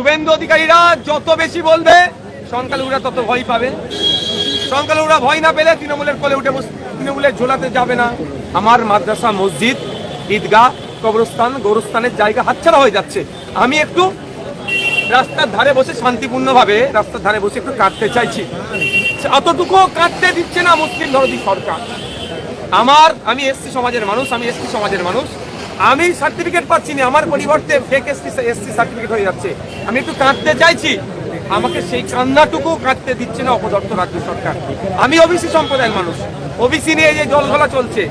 শুভেন্দু অধিকারীরা যত বেশি বলবে, সংখ্যালঘুরা তত ভয় পাবে। সংখ্যালঘুরা ভয় না পেলে তৃণমূলের কোলে উঠে তৃণমূলের ঝোলাতে যাবে না। আমার মাদ্রাসা, মসজিদ, ঈদগাহ, কবরস্থান, গৌরস্থানের জায়গা হাতছাড়া হয়ে যাচ্ছে। আমি একটু রাস্তার ধারে বসে শান্তিপূর্ণভাবে রাস্তার ধারে বসে একটু কাটতে চাইছি। অতটুকু কাটতে দিচ্ছে না মুসলিম ধরদি সরকার। আমার, আমি এসসি সমাজের মানুষ, আমি এসটি সমাজের মানুষ। আমি সার্টিফিকেট পাচ্ছি না আমার পরিবর্তে ফেক এসটি এসসি সার্টিফিকেট হয়ে যাচ্ছে। আমি একটু কাঁদতে চাইছি। আমাকে সেই কান্নাটুকু কাঁদতে দিচ্ছে না অপদর্থ রাজ্য সরকার। আমি ওবিসি সম্প্রদায়ের মানুষ। ওবিসি নিয়ে যে জলঘোলা চলছে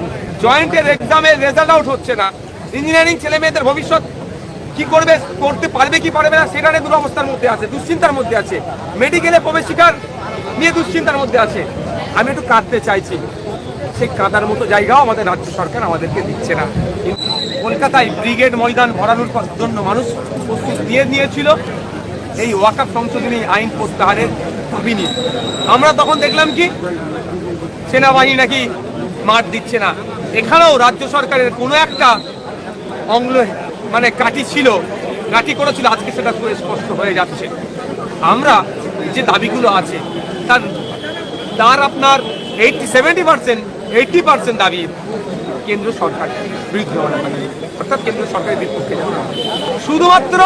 জয়েন্টের এক্সামের রেজাল্ট আউট হচ্ছে না। ইঞ্জিনিয়ারিং ছেলে মেয়েদের ভবিষ্যৎ কি করবে, করতে পারবে, কি পারবে না, সেটা নিয়ে দুরবস্থার মধ্যে আছে, দুশ্চিন্তার মধ্যে আছে। মেডিকেলে প্রবেশিকার নিয়ে দুশ্চিন্তার মধ্যে আছে। আমি একটু কাঁদতে চাইছি। সেই কাঁদার মতো জায়গাও আমাদের রাজ্য সরকার আমাদেরকে দিচ্ছে না। কলকাতায় ব্রিগেড ময়দান ভরানোর জন্য মানুষ প্রস্তুত দিয়ে নিয়েছিল। এই ওয়াকাপ সংশোধনী আইন প্রত্যাহারের দাবি নিয়ে। আমরা তখন দেখলাম কি, সেনাবাহিনী নাকি মাঠ দিচ্ছে না। এখানেও রাজ্য সরকারের কোনো একটা অঙ্গ মানে কাঠি ছিল, কাঠি করেছিল, আজকে সেটা পুরো স্পষ্ট হয়ে যাচ্ছে। আমরা যে দাবিগুলো আছে, তার তার আপনার eighty seventy percent eighty percent দাবি কেন্দ্র সরকার বিরুদ্ধে অর্থাৎ কেন্দ্র সরকারের বিপক্ষে। শুধুমাত্র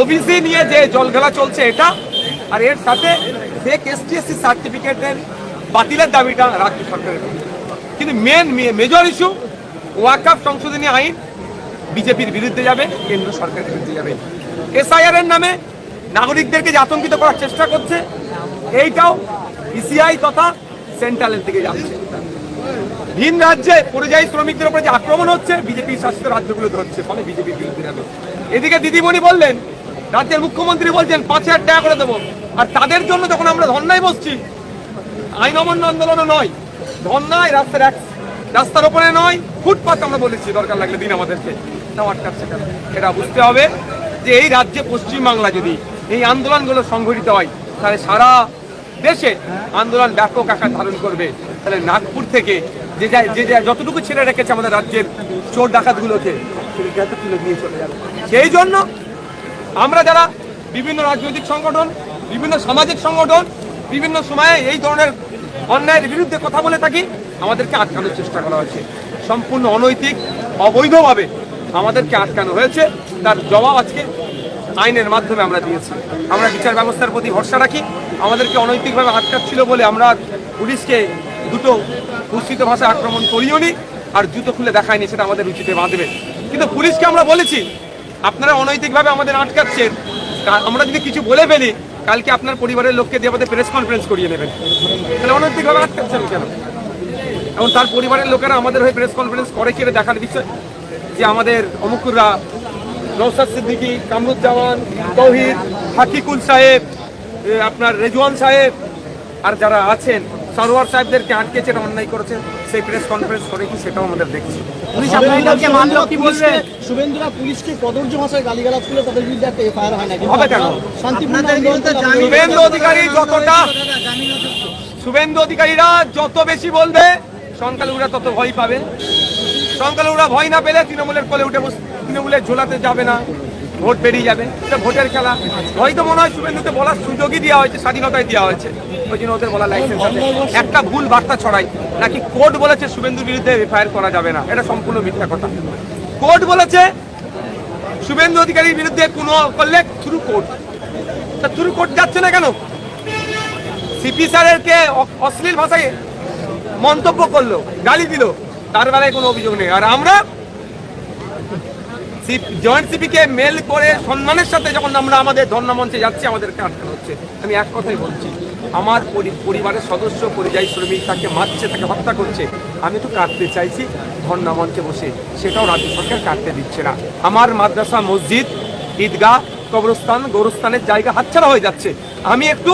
ওবিসি নিয়ে যে জলঘেলা চলছে এটা, আর এর সাথে ফেক এসটিএসসি সার্টিফিকেটের বাতিলের দাবিটা রাজ্য সরকারের কিন্তু মেন মেজর ইস্যু ওয়াকাফ সংশোধনী আইন বিজেপির বিরুদ্ধে যাবে, কেন্দ্র সরকারের বিরুদ্ধে যাবে। এসআইআর এর নামে নাগরিকদেরকে যে আতঙ্কিত করার চেষ্টা করছে, এইটাও ইসিআই তথা সেন্ট্রালের দিকে যাচ্ছে। ভিন রাজ্যে পরিযায়ী শ্রমিকদের উপরে যে আক্রমণ হচ্ছে, বিজেপি শাসিত রাজ্যগুলোতে হচ্ছে ফলে বিজেপির বিরুদ্ধে যাবে এদিকে দিদিমণি বললেন, রাজ্যের মুখ্যমন্ত্রী বলছেন, পাঁচ হাজার টাকা করে দেবো। আর তাদের জন্য যখন আমরা ধর্নায় বসছি, আইন অমান্য আন্দোলনও নয়, ধর্নায় রাস্তার এক, রাস্তার ওপরে নয়, ফুটপাত আমরা বলেছি, দরকার লাগলে দিন আমাদেরকে। তাও আটকাচ্ছে কেন? এটা বুঝতে হবে যে এই রাজ্যে পশ্চিমবাংলা যদি এই আন্দোলনগুলো সংঘটিত হয়, তাহলে সারা দেশে আন্দোলন ব্যাপক আকার ধারণ করবে। তাহলে নাগপুর থেকে যে যা- যতটুকু ছেড়ে রেখেছে আমাদের রাজ্যের চোর ডাকাতগুলোকে চলে যাবে সেই জন্য আমরা যারা বিভিন্ন রাজনৈতিক সংগঠন, বিভিন্ন সামাজিক সংগঠন, বিভিন্ন সময়ে এই ধরনের অন্যায়ের বিরুদ্ধে কথা বলে থাকি, আমাদেরকে আটকানোর চেষ্টা করা হয়েছে। সম্পূর্ণ অনৈতিক, অবৈধভাবে আমাদেরকে আটকানো হয়েছে। তার জবাব আজকে আইনের মাধ্যমে আমরা দিয়েছি। আমরা বিচার ব্যবস্থার প্রতি ভরসা রাখি। আমাদেরকে অনৈতিকভাবে আটকাচ্ছিল বলে আমরা পুলিশকে দুটো কুৎসিত ভাষায় আক্রমণ করিও নি, আর জুতো খুলে দেখায়নি সেটা আমাদের উচিতে বাঁধবে। কিন্তু পুলিশকে আমরা বলেছি, আপনারা অনৈতিকভাবে আমাদের আটকাচ্ছেন। আমরা যদি কিছু বলে ফেলি, কালকে আপনার পরিবারের লোককে দিয়ে আমাদের প্রেস কনফারেন্স করিয়ে নেবেন। তাহলে অনৈতিকভাবে আটকাচ্ছেন কেন? এবং তার পরিবারের লোকেরা আমাদের হয়ে প্রেস কনফারেন্স করে কি এটা দেখার বিষয়? যে আমাদের অমুকুররা নৌসাদ সিদ্দিকী, কামরুজ্জামান, তৌহিদ, হাকিকুল সাহেব আপনার রেজওয়ান সাহেব, আর যারা আছেন সরোয়ার সাহেবদেরকে আটকেছে এটা অন্যায় করেছেন সেই প্রেস কনফারেন্স করে কি সেটাও আমাদের দেখছি। পুলিশ আপনাদেরকে মানলো কি বলবে? শুভেন্দুরা পুলিশকে কদর্য ভাষায় গালিগালাজ করলে তাদের বিরুদ্ধে একটা এফআইআর হয় না হবে কেন? শান্তিপূর্ণ আন্দোলন তো জামিন- শুভেন্দু অধিকারী যতটা শুভেন্দু অধিকারীরা যত বেশি বলবে সংখ্যালঘুরা তত ভয় পাবে। সংখ্যালঘুরা ভয় না পেলে তৃণমূলের কোলে উঠে বস- তৃণমূলের ঝোলাতে যাবে না। ভোট বেরিয়ে যাবে। এটা ভোটের খেলা। হয়তো মনে হয় শুভেন্দুকে বলার সুযোগই দেওয়া হয়েছে স্বাধীনতায় দেওয়া হয়েছে। ওই জন্য ওদের বলা লাইসেন্স আছে। একটা ভুল বার্তা ছড়াই। নাকি কোর্ট বলেছে শুভেন্দুর বিরুদ্ধে এফআইআর করা যাবে না? এটা সম্পূর্ণ মিথ্যা কথা। কোর্ট বলেছে শুভেন্দু অধিকারীর বিরুদ্ধে কোনো করলে থ্রু কোর্ট। তা থ্রু কোর্ট যাচ্ছে না কেন? সিপি স্যারের কে অশ্লীল ভাষায় মন্তব্য করল, গালি দিল। তার বেলায় কোনো অভিযোগ নেই। আর আমরা জয়েন্ট সিপিকে মেল করে সম্মানের সাথে যখন আমরা আমাদের ধর্ণা মঞ্চে যাচ্ছি, আমাদেরকে আটকানো হচ্ছে। আমি এক কথাই বলছি, আমার পরিবারের সদস্য, পরিযায়ী শ্রমিক তাকে মারছে, তাকে হত্যা করছে। আমি তো কাটতে চাইছি ধর্ণা মঞ্চে বসে। সেটাও রাজ্য সরকার কাটতে দিচ্ছে না। আমার মাদ্রাসা, মসজিদ, ঈদগাহ, কবরস্থান, গৌরস্থানের জায়গা হাতছাড়া হয়ে যাচ্ছে। আমি একটু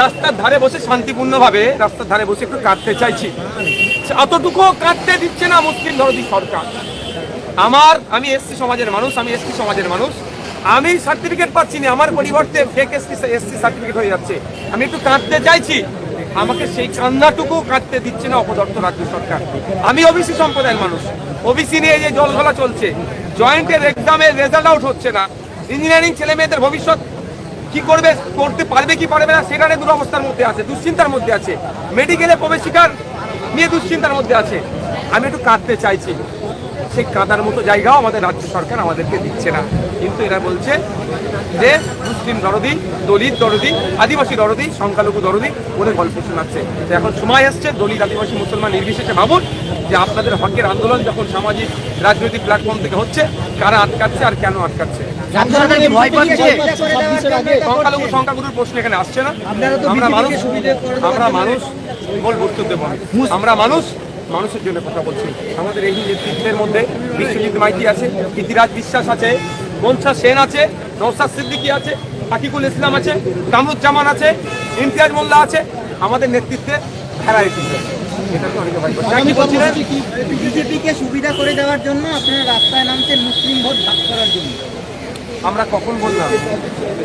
রাস্তার ধারে বসে শান্তিপূর্ণভাবে রাস্তার ধারে বসে একটু কাটতে চাইছি। অতটুকু কাটতে দিচ্ছে না মুসলিম ধরদি সরকার। আমার, আমি এসসি সমাজের মানুষ, আমি এসসি সমাজের মানুষ। আমি সার্টিফিকেট পাচ্ছি না, আমার পরিবর্তে ফেক এসসি এসসি সার্টিফিকেট হয়ে যাচ্ছে। আমি একটু কাঁদতে চাইছি। আমাকে সেই কান্নাটুকু কাঁদতে দিচ্ছে না অপদর্থ রাজ্য সরকার। আমি ওবিসি সম্প্রদায়ের মানুষ। ওবিসি নিয়ে যে জলঘোলা চলছে, জয়েন্টের এক্সামের রেজাল্ট আউট হচ্ছে না। ইঞ্জিনিয়ারিং ছেলে মেয়েদের ভবিষ্যৎ কি করবে, করতে পারবে, কি পারবে না, সেটা নিয়ে দুরবস্থার মধ্যে আছে, দুশ্চিন্তার মধ্যে আছে। মেডিকেলে প্রবেশিকার নিয়ে দুশ্চিন্তার মধ্যে আছে। আমি একটু কাঁদতে চাইছি। সেই কাঁদার মতো জায়গাও আমাদের রাজ্য সরকার আমাদেরকে দিচ্ছে না। কিন্তু এরা বলছে যে মুসলিম দরদি দলিত দরদি আদিবাসী দরদি সংখ্যালঘু দরদি ওদের গল্প শোনাচ্ছে। তো এখন সময় এসছে দলিত আদিবাসী মুসলমান নির্বিশেষে ভাবুন যে আপনাদের হকের আন্দোলন যখন সামাজিক রাজনৈতিক প্ল্যাটফর্ম থেকে হচ্ছে কারা আটকাচ্ছে আর কেন আটকাচ্ছে? সংখ্যালঘু সংখ্যাগুরুর প্রশ্ন এখানে আসছে না। আমরা মানুষ সুবিধে আমরা মানুষ বল বক্তব্য দেব আমরা মানুষ মানুষের জন্য কথা বলছি। আমাদের এই নেতৃত্বের মধ্যে বিশ্বজিৎ মাইতি আছে ইতিরাজ বিশ্বাস আছে মনসা সেন আছে নৌসাদ সিদ্দিকী আছে আকিকুল ইসলাম আছে কামরুজ্জামান আছে ইমতিয়াজ মোল্লা আছে। আমাদের নেতৃত্বে ভ্যারাইটি বিজেপিকে সুবিধা করে দেওয়ার জন্য আপনারা রাস্তায় নামছেন মুসলিম ভোট ভাগ করার জন্য। আমরা কখন বললাম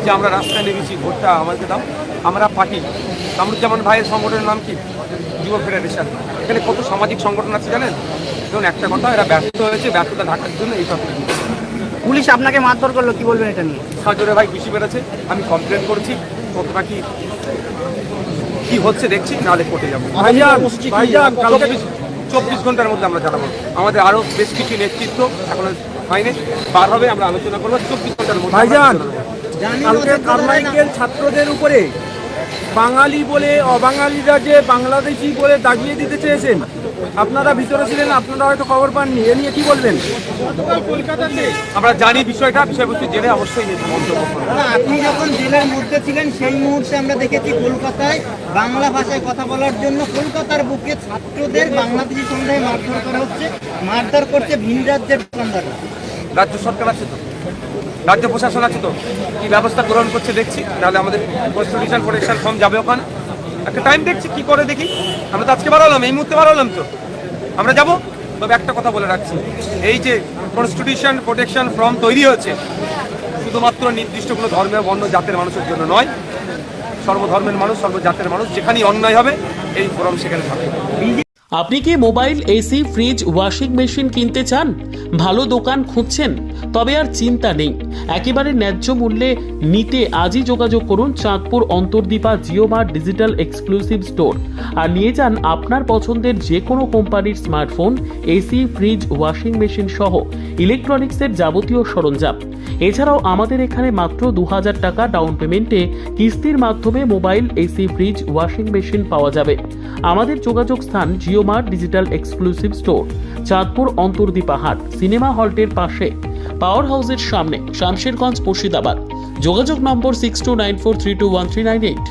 যে আমরা রাস্তায় নেমেছি ভোটটা আমাদেরকে দাও। আমরা পার্টি। কামরুজ্জামান ভাইয়ের সংগঠনের নাম কি? যুব ফেডারেশন। এখানে কত সামাজিক সংগঠন আছে জানেন? যেমন একটা কথা এরা ব্যর্থ হয়েছে ব্যর্থতা ঢাকার জন্য এই কথা পুলিশ আপনাকে মারধর করল কি বলবেন এটা নিয়ে? সাজরে ভাই বেশি বেড়েছে। আমি কমপ্লেন করছি কতটা কি কি হচ্ছে দেখছি নাহলে কোর্টে যাব। ভাইজান, ভাইজান, কালকে- চব্বিশ ঘণ্টার মধ্যে আমরা জানাব। আমাদের আরও বেশ কিছু নেতৃত্ব এখন হয়নি। বার হবে আমরা আলোচনা করব। চব্বিশ ঘণ্টার মধ্যে ভাইজান ছাত্রদের উপরে বাঙালি বলে অবাঙালিরা যে বাংলাদেশি বলে দাগিয়ে দিতে চেয়েছেন আপনারা ভিতরে ছিলেন আপনারা হয়তো খবর পাননি এ নিয়ে কি বলবেন? আমরা জানি বিষয়টা বিষয়বস্তু জেনে অবশ্যই এই মন্তব্য করব আপনি যখন জেলের মধ্যে ছিলেন সেই মুহূর্তে আমরা দেখেছি কলকাতায় বাংলা ভাষায় কথা বলার জন্য কলকাতার বুকে ছাত্রদের বাংলাদেশি সন্ধ্যায় মারধর করা হচ্ছে মারধর করছে ভিন রাজ্যের দোকানদাররা রাজ্য সরকার আছে তো? রাজ্য প্রশাসন আছে তো, কি ব্যবস্থা গ্রহণ করছে দেখছি, তাহলে আমাদের কনস্টিটিউশন প্রোটেকশন ফর্ম যাবে ওখানে। একটা টাইম দেখছি, কি করে দেখি? আমরা তো আজকে বাড়ালাম, এই মুহূর্তে বাড়ালাম তো। আমরা যাব? তবে একটা কথা বলে রাখছি, এই যে কনস্টিটিউশন প্রোটেকশন ফর্ম তৈরি হয়েছে, শুধুমাত্র নির্দিষ্ট কোনো ধর্মের বর্ণ জাতের মানুষের জন্য নয়, সর্বধর্মের মানুষ, সর্বজাতের মানুষ, যেখানেই অন্যায় হবে, এই ফোরাম সেখানে থাকবে। আপনি কি mobile, AC, fridge, washing machine কিনতে চান? ভালো দোকান খুঁজছেন? তবে আর চিন্তা নেই। একেবারে ন্যায্য মূল্যে নিতে আজই যোগাযোগ করুন Chandpur Antardipa JioMart digital exclusive store. আর নিয়ে যান আপনার পছন্দের যে কোনো কোম্পানির smartphone, AC, fridge, washing machine সহ। ইলেকট্রনিক্সের যাবতীয় সরঞ্জাম। এছাড়াও আমাদের এখানে মাত্র দু হাজার টাকা ডাউন পেমেন্টে কিস্তির মাধ্যমে mobile, AC fridge washing machine পাওয়া যাবে। আমাদের যোগাযোগ স্থান JioMart digital exclusive store, Chandpur Antardipa হাট সিনেমা হলটির পাশে। পাওয়ার হাউসের সামনে, শামশেরগঞ্জ মুর্শিদাবাদ। যোগাযোগ number six two nine four three two one three nine eight